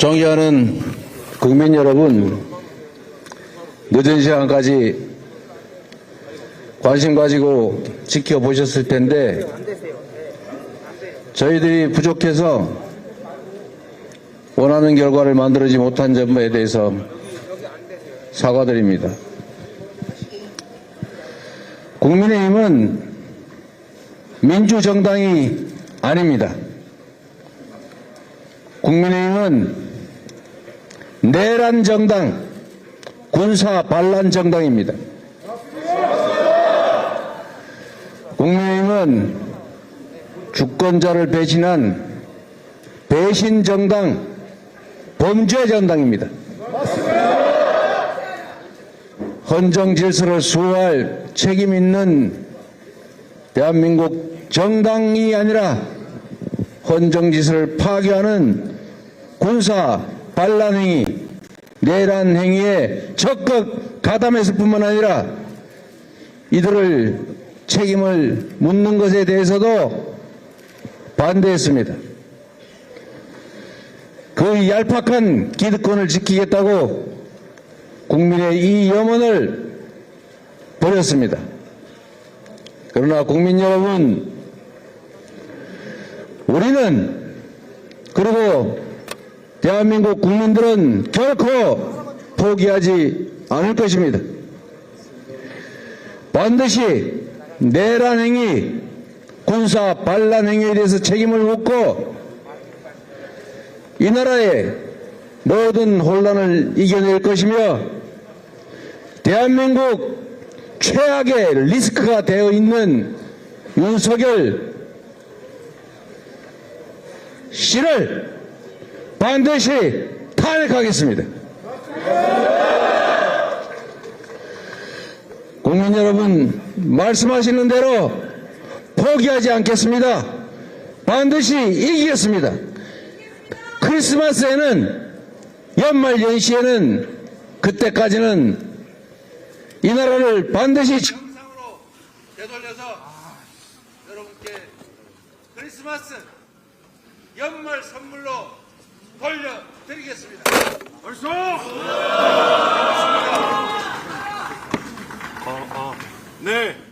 존경하는 국민 여러분, 늦은 시간까지 관심 가지고 지켜보셨을 텐데, 저희들이 부족해서 원하는 결과를 만들어지 못한 점에 대해서 사과드립니다. 국민의힘은 민주정당이 아닙니다. 국민의힘은 내란 정당, 군사 반란 정당입니다. 국민의힘은 주권자를 배신한 배신 정당, 범죄 정당입니다. 헌정 질서를 수호할 책임 있는 대한민국 정당이 아니라 헌정 질서를 파괴하는 군사 반란 행위, 내란 행위에 적극 가담했을 뿐만 아니라 이들을 책임을 묻는 것에 대해서도 반대했습니다. 그 얄팍한 기득권을 지키겠다고 국민의 이 염원을 버렸습니다. 그러나 국민 여러분, 우리는 그리고 대한민국 국민들은 결코 포기하지 않을 것입니다. 반드시 내란 행위, 군사 반란 행위에 대해서 책임을 묻고 이 나라의 모든 혼란을 이겨낼 것이며 대한민국 최악의 리스크가 되어 있는 윤석열 씨를 반드시 탄핵하겠습니다. 국민 여러분, 말씀하시는 대로 포기하지 않겠습니다. 반드시 이기겠습니다. 크리스마스에는 연말 연시에는 그때까지는 이 나라를 반드시 정상으로 되돌려서 여러분께 크리스마스 연말 선물로 돌려드리겠습니다. 벌써! 네.